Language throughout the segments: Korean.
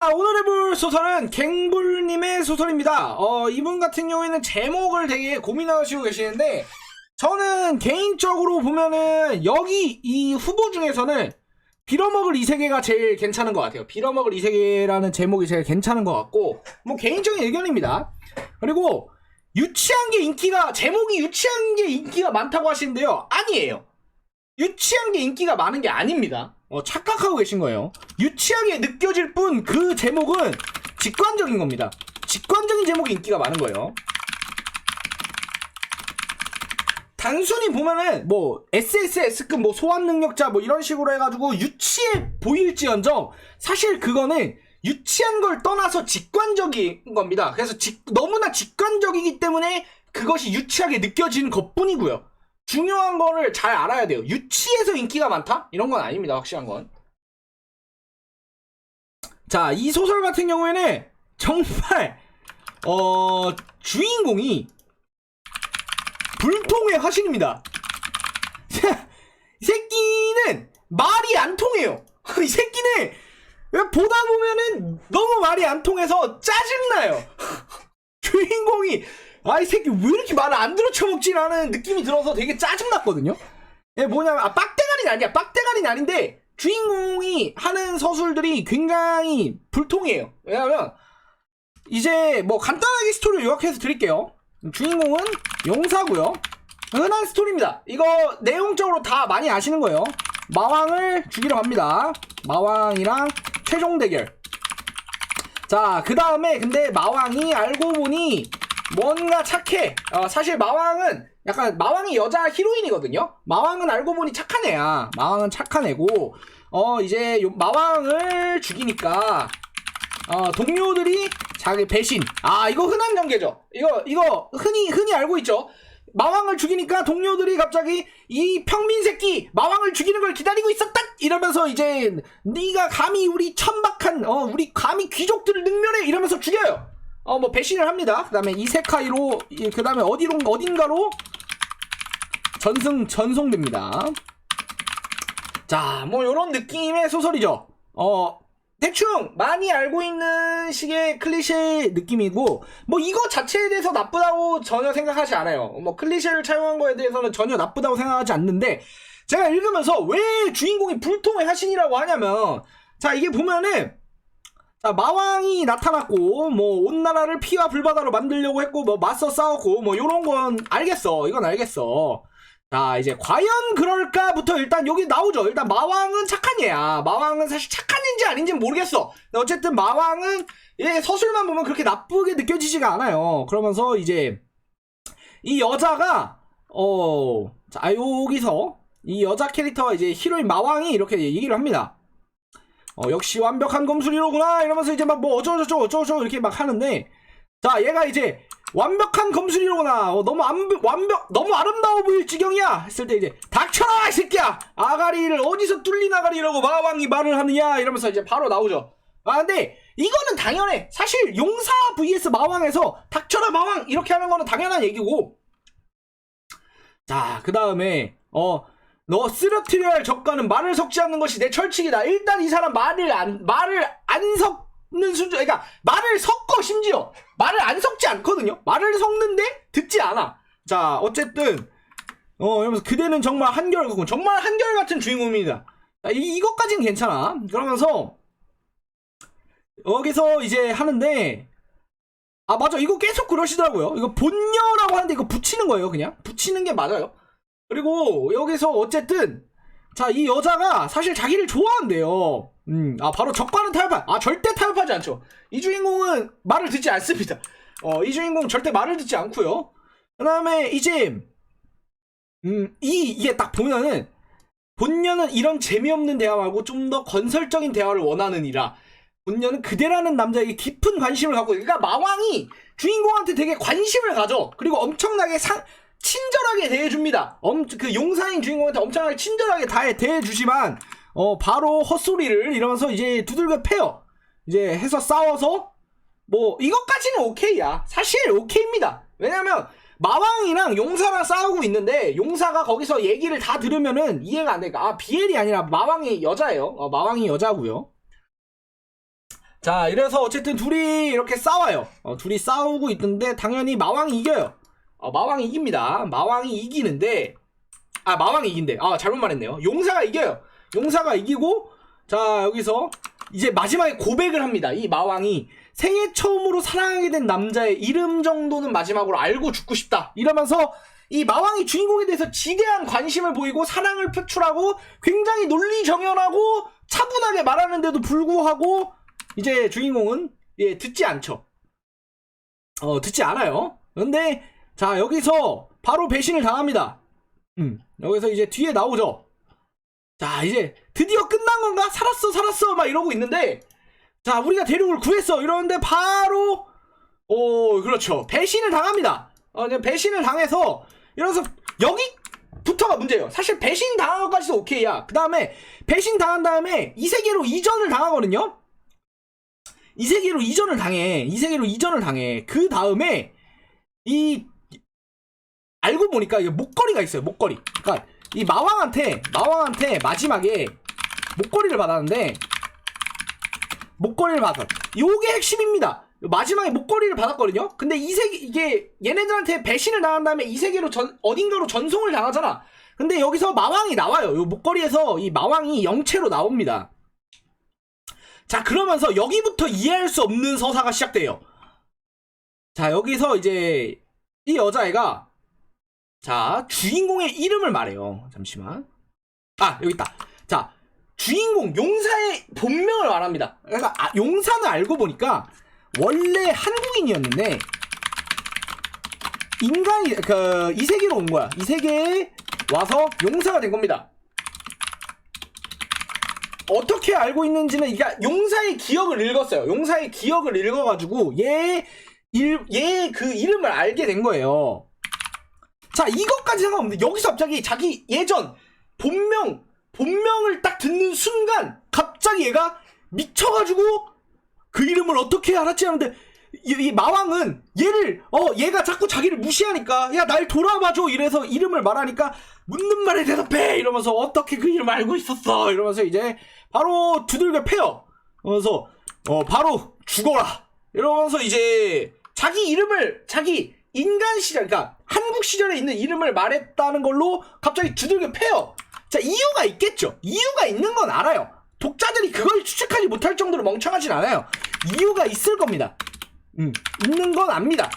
아, 오늘 해볼 소설은 갱불님의 소설입니다. 어, 이분 같은 경우에는 제목을 되게 고민하시고 계시는데, 저는 개인적으로 보면은, 여기 이 후보 중에서는, 빌어먹을 이 세계가 제일 괜찮은 것 같아요. 빌어먹을 이 세계라는 제목이 제일 괜찮은 것 같고, 뭐 개인적인 의견입니다. 그리고, 유치한 게 인기가, 제목이 유치한 게 인기가 많다고 하시는데요. 아니에요. 유치한 게 인기가 많은 게 아닙니다. 어, 착각하고 계신 거예요. 유치하게 느껴질 뿐 그 제목은 직관적인 겁니다. 직관적인 제목이 인기가 많은 거예요. 단순히 보면은 뭐 SSS급 뭐 소환 능력자 뭐 이런 식으로 해가지고 유치해 보일지언정 사실 그거는 유치한 걸 떠나서 직관적인 겁니다. 그래서 직- 너무나 직관적이기 때문에 그것이 유치하게 느껴지는 것뿐이고요. 중요한 거를 잘 알아야 돼요. 유치해서 인기가 많다? 이런 건 아닙니다. 확실한 건. 자, 이 소설 같은 경우에는 정말 어 주인공이 불통의 화신입니다. 이 새끼는 말이 안 통해요. 이 새끼는 보다 보면은 너무 말이 안 통해서 짜증나요. 주인공이 아이 새끼 왜 이렇게 말을 안 들어쳐먹지라는 느낌이 들어서 되게 짜증났거든요. 예, 뭐냐면 아 빡대가리는 아니야. 빡대가리는 아닌데 주인공이 하는 서술들이 굉장히 불통이에요. 왜냐면 이제 뭐 간단하게 스토리를 요약해서 드릴게요. 주인공은 용사고요. 흔한 스토리입니다. 이거 내용적으로 다 많이 아시는 거예요. 마왕을 죽이러 갑니다. 마왕이랑 최종 대결. 자, 그 다음에 근데 마왕이 알고 보니 뭔가 착해. 어, 사실 마왕은 약간 마왕이 여자 히로인이거든요. 마왕은 알고 보니 착한 애야. 마왕은 착한 애고 어 이제 요- 마왕을 죽이니까 어 동료들이 자기 배신. 아 이거 흔한 전개죠. 이거 이거 흔히 흔히 알고 있죠. 마왕을 죽이니까 동료들이 갑자기 이 평민 새끼 마왕을 죽이는 걸 기다리고 있었다 이러면서 이제 네가 감히 우리 천박한 어 우리 감히 귀족들을 능멸해 이러면서 죽여요. 어 뭐 배신을 합니다. 그다음에 이세카이로 이- 그다음에 어디로 어딘가로 전승 전송됩니다. 자, 뭐 요런 느낌의 소설이죠. 어 대충 많이 알고 있는 식의 클리셰 느낌이고 뭐 이거 자체에 대해서 나쁘다고 전혀 생각하지 않아요. 뭐 클리셰를 차용한 거에 대해서는 전혀 나쁘다고 생각하지 않는데 제가 읽으면서 왜 주인공이 불통의 화신이라고 하냐면 자 이게 보면은 자, 마왕이 나타났고, 뭐, 온 나라를 피와 불바다로 만들려고 했고, 뭐, 맞서 싸웠고, 뭐, 요런 건 알겠어. 이건 알겠어. 자, 이제, 과연 그럴까부터 일단 여기 나오죠. 일단, 마왕은 착한 애야. 마왕은 사실 착한 애인지 아닌지는 모르겠어. 어쨌든, 마왕은, 얘 서술만 보면 그렇게 나쁘게 느껴지지가 않아요. 그러면서, 이제, 이 여자가, 어, 자, 여기서, 이 여자 캐릭터가 이제 히로인 마왕이 이렇게 얘기를 합니다. 어, 역시 완벽한 검술이로구나. 이러면서 이제 막 뭐 어쩌고저쩌고 어쩌고저쩌고 이렇게 막 하는데 자 얘가 이제 완벽한 검술이로구나. 어, 너무 안, 완벽 너무 아름다워 보일 지경이야. 했을 때 이제 닥쳐라 이 새끼야! 아가리를 어디서 뚫린 아가리라고 마왕이 말을 하느냐? 이러면서 이제 바로 나오죠. 아 근데 이거는 당연해. 사실 용사 vs 마왕에서 닥쳐라 마왕! 이렇게 하는 거는 당연한 얘기고. 자 그 다음에 어 너 쓰러뜨려야 할 적과는 말을 섞지 않는 것이 내 철칙이다. 일단 이 사람 말을 안 말을 안 섞는 수준. 그러니까 말을 섞어 심지어 말을 안 섞지 않거든요. 말을 섞는데 듣지 않아. 자 어쨌든 어 이러면서 그대는 정말 한결같군. 정말 한결같은 주인공입니다. 자, 이 이것까지는 괜찮아. 그러면서 여기서 이제 하는데 아 맞아 이거 계속 그러시더라고요. 이거 본녀라고 하는데 이거 붙이는 거예요 그냥 붙이는 게 맞아요. 그리고 여기서 어쨌든 자 이 여자가 사실 자기를 좋아한대요. 음, 아 바로 적과는 타협하. 아 절대 타협하지 않죠. 이 주인공은 말을 듣지 않습니다. 어, 이 주인공 절대 말을 듣지 않고요. 그다음에 이제 음, 이 이게 딱 보면은 본녀는 이런 재미없는 대화 말고 좀 더 건설적인 대화를 원하느니라. 본녀는 그대라는 남자에게 깊은 관심을 갖고 그러니까 마왕이 주인공한테 되게 관심을 가져. 그리고 엄청나게 상 친절하게 대해줍니다. 엄, 그 용사인 주인공한테 엄청나게 친절하게 다 대해주지만, 어, 바로 헛소리를 이러면서 이제 두들겨 패요. 이제 해서 싸워서, 뭐, 이것까지는 오케이야. 사실 오케이입니다. 왜냐면, 마왕이랑 용사랑 싸우고 있는데, 용사가 거기서 얘기를 다 들으면은 이해가 안 되니까, 아, 비엘이 아니라 마왕이 여자예요. 어, 마왕이 여자고요 자, 이래서 어쨌든 둘이 이렇게 싸워요. 어, 둘이 싸우고 있는데 당연히 마왕이 이겨요. 어, 마왕이 이깁니다. 마왕이 이기는데 아 마왕이 이긴대. 아 잘못 말했네요. 용사가 이겨요. 용사가 이기고 자 여기서 이제 마지막에 고백을 합니다. 이 마왕이 생애 처음으로 사랑하게 된 남자의 이름 정도는 마지막으로 알고 죽고 싶다. 이러면서 이 마왕이 주인공에 대해서 지대한 관심을 보이고 사랑을 표출하고 굉장히 논리정연하고 차분하게 말하는데도 불구하고 이제 주인공은 예 듣지 않죠. 어 듣지 않아요. 근데 자 여기서 바로 배신을 당합니다. 음 여기서 이제 뒤에 나오죠. 자 이제 드디어 끝난 건가? 살았어 살았어 막 이러고 있는데 자 우리가 대륙을 구했어 이러는데 바로 오 그렇죠 배신을 당합니다. 어 배신을 당해서 이러면서 여기 부터가 문제예요. 사실 배신 당한 것까지도 오케이야. 그 다음에 배신 당한 다음에 이 세계로 이전을 당하거든요. 이 세계로 이전을 당해. 이 세계로 이전을 당해. 그 다음에 이 알고 보니까 이게 목걸이가 있어요. 목걸이. 그러니까 이 마왕한테 마왕한테 마지막에 목걸이를 받았는데 목걸이를 받았어. 요게 핵심입니다. 마지막에 목걸이를 받았거든요. 근데 이 세계 이게 얘네들한테 배신을 당한 다음에 이 세계로 전 어딘가로 전송을 당하잖아. 근데 여기서 마왕이 나와요. 요 목걸이에서 이 마왕이 영체로 나옵니다. 자, 그러면서 여기부터 이해할 수 없는 서사가 시작돼요. 자, 여기서 이제 이 여자애가 자, 주인공의 이름을 말해요. 잠시만. 아, 여기 있다. 자, 주인공 용사의 본명을 말합니다. 그러니까 아, 용사는 알고 보니까 원래 한국인이었는데 인간이 그 이 세계로 온 거야. 이 세계에 와서 용사가 된 겁니다. 어떻게 알고 있는지는 이게 용사의 기억을 읽었어요. 용사의 기억을 읽어가지고 얘얘 그 이름을 알게 된 거예요. 자 이것까지 상관없는데 여기서 갑자기 자기 예전 본명 본명을 딱 듣는 순간 갑자기 얘가 미쳐가지고 그 이름을 어떻게 알았지 하는데 이, 이 마왕은 얘를 어 얘가 자꾸 자기를 무시하니까 야 날 돌아봐줘 이래서 이름을 말하니까 묻는 말에 대답해 이러면서 어떻게 그 이름 알고 있었어 이러면서 이제 바로 두들겨 패요. 그러면서 어 바로 죽어라 이러면서 이제 자기 이름을 자기 인간 시절 그러니까 한국 시절에 있는 이름을 말했다는 걸로 갑자기 두들겨 패요 자 이유가 있겠죠 이유가 있는 건 알아요 독자들이 그걸 추측하지 못할 정도로 멍청하진 않아요 이유가 있을 겁니다 음, 있는 건 압니다.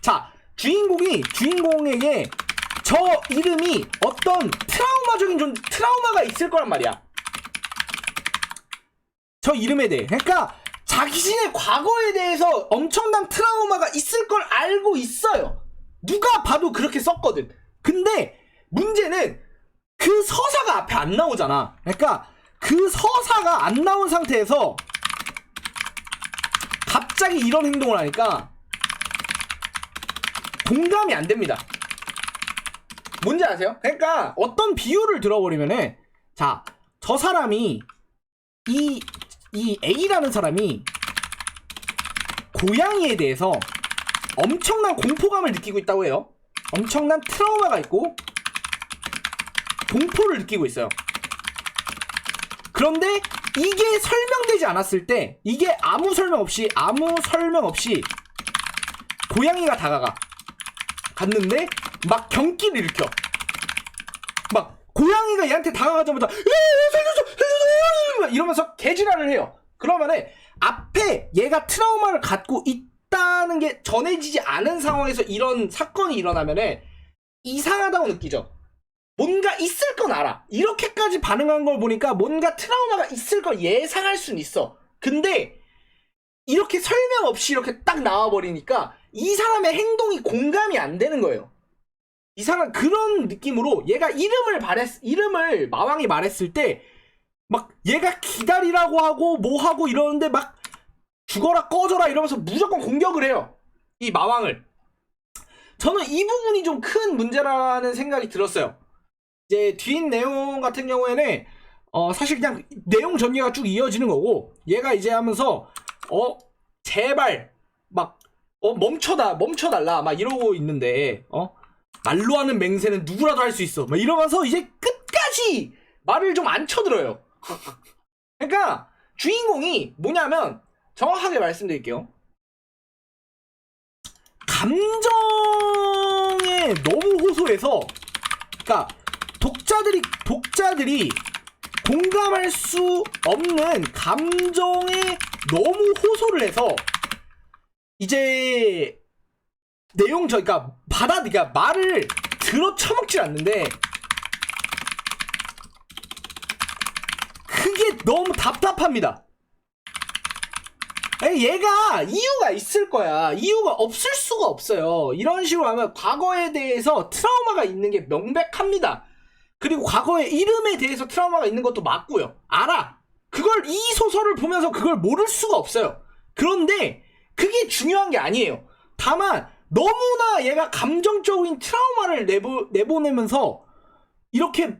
자, 주인공이 주인공에게 저 이름이 어떤 트라우마적인 좀 트라우마가 있을 거란 말이야. 저 이름에 대해. 그러니까 자신의 과거에 대해서 엄청난 트라우마가 있을 걸 알고 있어요. 누가 봐도 그렇게 썼거든. 근데 문제는 그 서사가 앞에 안 나오잖아. 그러니까 그 서사가 안 나온 상태에서 갑자기 이런 행동을 하니까 공감이 안 됩니다. 뭔지 아세요? 그러니까 어떤 비유를 들어버리면은 자, 저 사람이 이, 이 A라는 사람이 고양이에 대해서 엄청난 공포감을 느끼고 있다고 해요. 엄청난 트라우마가 있고 공포를 느끼고 있어요. 그런데 이게 설명되지 않았을 때 이게 아무 설명 없이 아무 설명 없이 고양이가 다가가 갔는데 막 경기를 일으켜 막 고양이가 얘한테 다가가자마자 "이러면서 개지랄을 해요 그러면은 앞에 얘가 트라우마를 갖고 있다는 게 전해지지 않은 상황에서 이런 사건이 일어나면은 이상하다고 느끼죠 뭔가 있을 건 알아. 이렇게까지 반응한 걸 보니까 뭔가 트라우마가 있을 걸 예상할 순 있어. 근데 이렇게 설명 없이 이렇게 딱 나와버리니까 이 사람의 행동이 공감이 안 되는 거예요. 이 사람 그런 느낌으로 얘가 이름을 말했 이름을 마왕이 말했을 때 막 얘가 기다리라고 하고 뭐 하고 이러는데 막 죽어라 꺼져라 이러면서 무조건 공격을 해요. 이 마왕을. 저는 이 부분이 좀 큰 문제라는 생각이 들었어요. 이제 뒷 내용 같은 경우에는 어 사실 그냥 내용 전개가 쭉 이어지는 거고 얘가 이제 하면서 어 제발 막 어 멈춰다 멈춰달라 막 이러고 있는데 어 말로 하는 맹세는 누구라도 할 수 있어 막 이러면서 이제 끝까지 말을 좀 안 쳐들어요 그러니까 주인공이 뭐냐면 정확하게 말씀드릴게요. 감정에 너무 호소해서, 그러니까 독자들이 독자들이 공감할 수 없는 감정에 너무 호소를 해서 이제 내용 저 그러니까 받아 그러니까 말을 들어 처먹질 않는데 그게 너무 답답합니다. 얘가 이유가 있을 거야. 이유가 없을 수가 없어요. 이런 식으로 하면 과거에 대해서 트라우마가 있는 게 명백합니다. 그리고 과거의 이름에 대해서 트라우마가 있는 것도 맞고요. 알아. 그걸 이 소설을 보면서 그걸 모를 수가 없어요. 그런데 그게 중요한 게 아니에요. 다만 너무나 얘가 감정적인 트라우마를 내보, 내보내면서 이렇게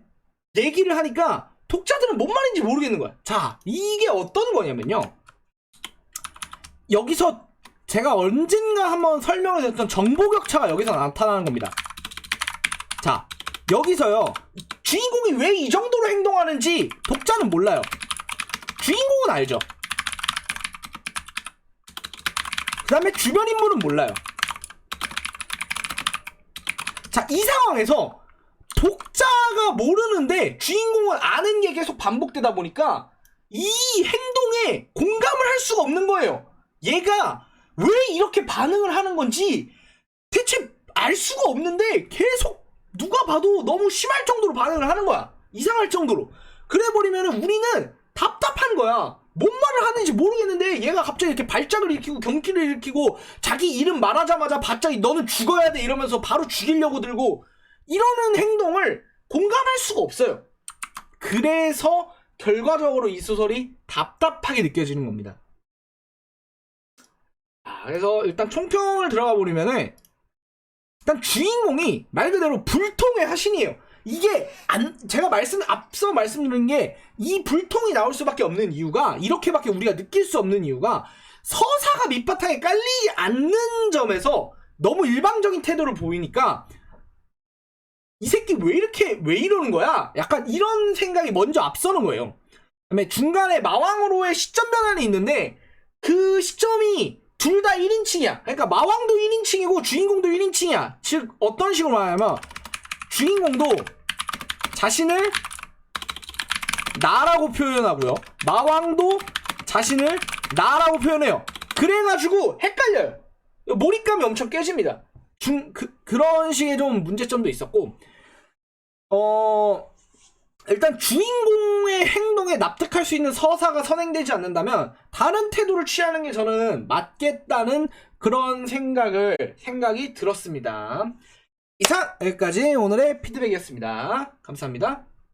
얘기를 하니까 독자들은 뭔 말인지 모르겠는 거야. 자, 이게 어떤 거냐면요. 여기서 제가 언젠가 한번 설명을 드렸던 정보격차가 여기서 나타나는 겁니다. 자, 여기서요. 주인공이 왜 이 정도로 행동하는지 독자는 몰라요. 주인공은 알죠. 그 다음에 주변 인물은 몰라요. 자, 이 상황에서 독자가 모르는데 주인공은 아는 게 계속 반복되다 보니까 이 행동에 공감을 할 수가 없는 거예요. 얘가 왜 이렇게 반응을 하는 건지 대체 알 수가 없는데 계속 누가 봐도 너무 심할 정도로 반응을 하는 거야. 이상할 정도로. 그래 버리면 우리는 답답한 거야. 뭔 말을 하는지 모르겠는데 얘가 갑자기 이렇게 발작을 일으키고 경기를 일으키고 자기 이름 말하자마자 갑자기 너는 죽어야 돼 이러면서 바로 죽이려고 들고 이러는 행동을 공감할 수가 없어요. 그래서 결과적으로 이 소설이 답답하게 느껴지는 겁니다. 아, 그래서 일단 총평을 들어가 보려면은 일단 주인공이 말 그대로 불통의 화신이에요. 이게 안 제가 말씀 앞서 말씀드린 게 이 불통이 나올 수밖에 없는 이유가 이렇게밖에 우리가 느낄 수 없는 이유가 서사가 밑바탕에 깔리지 않는 점에서 너무 일방적인 태도를 보이니까 이 새끼 왜 이렇게 왜 이러는 거야? 약간 이런 생각이 먼저 앞서는 거예요. 그다음에 중간에 마왕으로의 시점 변환이 있는데 그 시점이 둘 다 1인칭이야. 그러니까 마왕도 1인칭이고 주인공도 1인칭이야. 즉 어떤 식으로 말하냐면 주인공도 자신을 나라고 표현하고요. 마왕도 자신을 나라고 표현해요. 그래가지고 헷갈려요. 몰입감이 엄청 깨집니다. 중, 그, 그런 식의 좀 문제점도 있었고, 어, 일단 주인공의 행동에 납득할 수 있는 서사가 선행되지 않는다면 다른 태도를 취하는 게 저는 맞겠다는 그런 생각을 생각이 들었습니다. 이상 여기까지 오늘의 피드백이었습니다. 감사합니다.